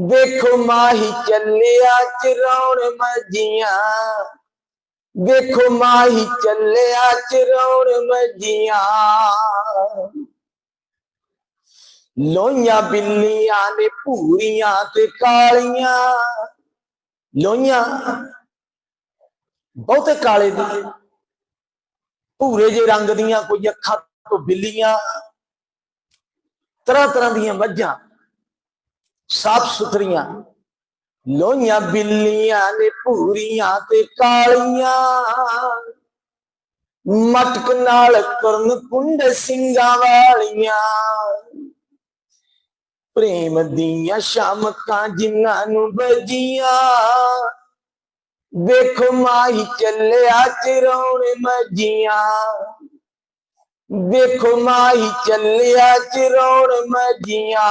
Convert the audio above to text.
ਵੇਖੋ ਮਾਹੀ ਚੱਲਿਆ ਚਰਾਉਣ ਮੱਜੀਆਂ ਵੇਖੋ ਮਾਹੀ ਚੱਲਿਆ ਚਰਾਉਣ ਮੱਜੀਆਂ ਲੋਈਆਂ ਬਿੱਲੀਆਂ ਨੇ ਭੂਰੀਆਂ ਤੇ ਕਾਲੀਆਂ ਲੋਈਆਂ ਬਹੁਤੇ ਕਾਲੇ ਦੀ ਭੂਰੇ ਜੇ ਰੰਗ ਦੀਆਂ ਕੋਈ ਅੱਖਾਂ ਤੋਂ ਬਿੱਲੀਆਂ ਤਰ੍ਹਾਂ ਤਰ੍ਹਾਂ ਦੀਆਂ ਮੱਝਾਂ ਸਾਫ਼ ਸੁਥਰੀਆਂ ਲੋਈਆਂ ਬਿੱਲੀਆਂ ਨੇ ਭੂਰੀਆਂ ਤੇ ਕਾਲੀਆਂ। ਮਟਕ ਨਾਲ ਕਰਨ ਕੁੰਡ ਸਿੰਘਾਂ ਵਾਲੀਆਂ। ਪ੍ਰੇਮ ਦੀਆਂ ਸ਼ਾਮਕਾਂ ਜਿਨ੍ਹਾਂ ਨੂੰ ਬਜੀਆਂ ਦੇਖੋ ਮਾਈ ਚੱਲਿਆ ਚਰਾਉਣ ਮਜੀਆਂ ਦੇਖੋ ਮਾਈ ਚੱਲਿਆ ਚਰਾਉਣ ਮਜੀਆਂ